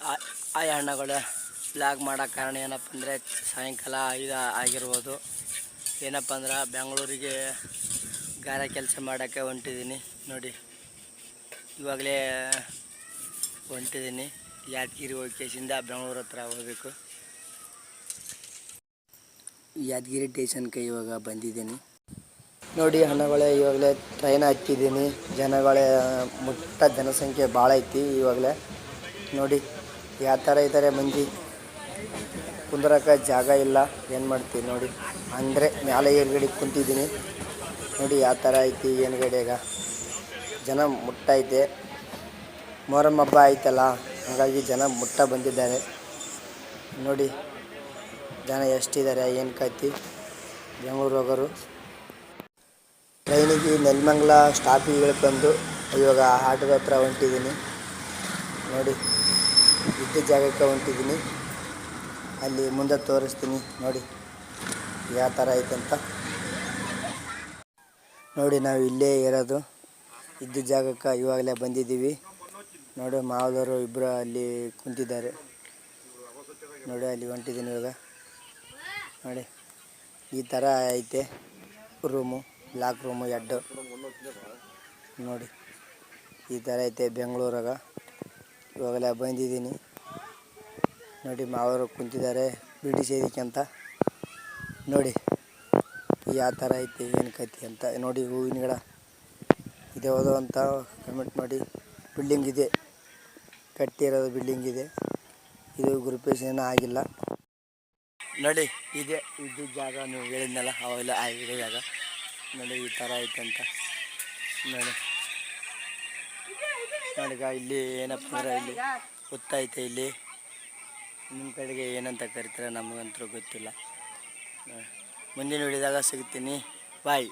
ಆ- ಹಣ್ಣುಗಳು ಬ್ಲಾಗ್ ಮಾಡೋಕ್ಕೆ ಕಾರಣ ಏನಪ್ಪ ಅಂದರೆ ಸಾಯಂಕಾಲ ಐದು ಆಗಿರ್ಬೋದು. ಏನಪ್ಪ ಅಂದ್ರೆ ಬೆಂಗಳೂರಿಗೆ ಗಾರೆ ಕೆಲಸ ಮಾಡೋಕ್ಕೆ ಹೊಂಟಿದ್ದೀನಿ. ನೋಡಿ, ಇವಾಗಲೇ ಹೊಂಟಿದ್ದೀನಿ. ಯಾದಗಿರಿ ಹೋಗಿಸಿಂದ ಬೆಂಗಳೂರು ಹತ್ರ ಹೋಗಬೇಕು. ಯಾದಗಿರಿ ಟೇಷನ್ಗೆ ಇವಾಗ ಬಂದಿದ್ದೀನಿ. ನೋಡಿ ಹಣ್ಣುಗಳೇ ಇವಾಗಲೇ ಟ್ರೈನ್ ಹಾಕಿದ್ದೀನಿ. ಜನಗಳೇ, ಮುಟ್ಟ ಜನಸಂಖ್ಯೆ ಭಾಳ ಐತಿ ಇವಾಗಲೇ. ನೋಡಿ. ಯಾವ ಥರ ಇದ್ದಾರೆ ಮಂದಿ? ಕುಂದ್ರಕ್ಕೆ ಜಾಗ ಇಲ್ಲ. ಏನು ಮಾಡ್ತೀವಿ ನೋಡಿ. ಅಂದರೆ ಮ್ಯಾಲೆ ಏರ್ಗಡೆ ಕುಂತಿದ್ದೀನಿ. ನೋಡಿ ಯಾವ ಥರ ಐತಿ ಏನ್ಗಡೆಗ ಜನ ಮುಟ್ಟೈತೆ ಮೊಹರಂ ಹಬ್ಬ ಆಯ್ತಲ್ಲ, ಹಾಗಾಗಿ ಜನ ಮುಟ್ಟ ಬಂದಿದ್ದಾರೆ. ನೋಡಿ, ಜನ ಎಷ್ಟಿದ್ದಾರೆ, ಏನು ಕತ್ತಿ ಬೆಂಗಳೂರು ಹೋಗೋರು. ಟ್ರೈನಿಗೆ ನೆಲಮಂಗ್ಲ ಸ್ಟಾಪಿಗೆ ಇಳ್ಕೊಂಡು ಇವಾಗ ಆಟೋದ ಹತ್ರ ಹೊಂಟಿದ್ದೀನಿ. ನೋಡಿ. ಇದ್ದ ಜಾಗಕ್ಕೆ ಹೊಂಟಿದ್ದೀನಿ. ಅಲ್ಲಿ ಮುಂದೆ ತೋರಿಸ್ತೀನಿ. ನೋಡಿ, ಯಾವ ಥರ ಐತಂತ ನೋಡಿ, ನಾವು ಇಲ್ಲೇ ಇರೋದು. ಇದ್ದ ಜಾಗಕ್ಕೆ ಇವಾಗಲೇ ಬಂದಿದ್ದೀವಿ. ನೋಡಿ, ಮಾವದವರು ಇಬ್ಬರು ಅಲ್ಲಿ ಕುಂತಿದ್ದಾರೆ. ನೋಡಿ, ಅಲ್ಲಿ ಹೊಂಟಿದ್ದೀನಿ ಇವಾಗ. ನೋಡಿ, ಈ ಥರ ಐತೆ. ರೂಮು ಬ್ಲಾಕ್ ರೂಮು ಎಡ್ಡು ನೋಡಿ, ಈ ಥರ ಐತೆ ಬೆಂಗಳೂರಾಗ ಇವಾಗೆಲ್ಲ ಬಂದಿದ್ದೀನಿ. ನೋಡಿ ಮಾವರು ಕುಂತಿದ್ದಾರೆ ಬಿಡಿ ಸೇದಿಕೆ ಅಂತ. ನೋಡಿ ಯಾವ ಥರ ಐತಿ, ಏನು ಕತಿ ಅಂತ. ನೋಡಿ ಹೂವಿನ ಗಿಡ ಇದೆ, ಹೋದ ಅಂತ ಕಮೆಂಟ್ ಮಾಡಿ. ಬಿಲ್ಡಿಂಗ್ ಇದೆ. ಕಟ್ಟಿರೋದು ಬಿಲ್ಡಿಂಗ್ ಇದೆ. ಇದು ಗುರುಪೇಶನ ಆಗಿಲ್ಲ. ನೋಡಿ, ಇದೆ, ಇದು ಜಾಗ ನೀವು ಹೇಳಿದ್ನಲ್ಲ, ಅವೆಲ್ಲ ಆಗಿದೆ ಜಾಗ. ನೋಡಿ, ಈ ಥರ ಐತೆ ಅಂತ. ನೋಡಿ. ನೋಡಿಗ ಇಲ್ಲಿ ಏನಪ್ಪ ಅಂದ್ರೆ ಇಲ್ಲಿ ಗೊತ್ತೈತೆ ಇಲ್ಲಿ? ನಿಮ್ಮ ಕಡೆಗೆ ಏನಂತ ಕರಿತಾರೆ ನಮಗಂತೂ ಗೊತ್ತಿಲ್ಲ. ಮುಂದಿನ ಹಿಡಿದಾಗ ಸಿಗ್ತೀನಿ ಬಾಯ್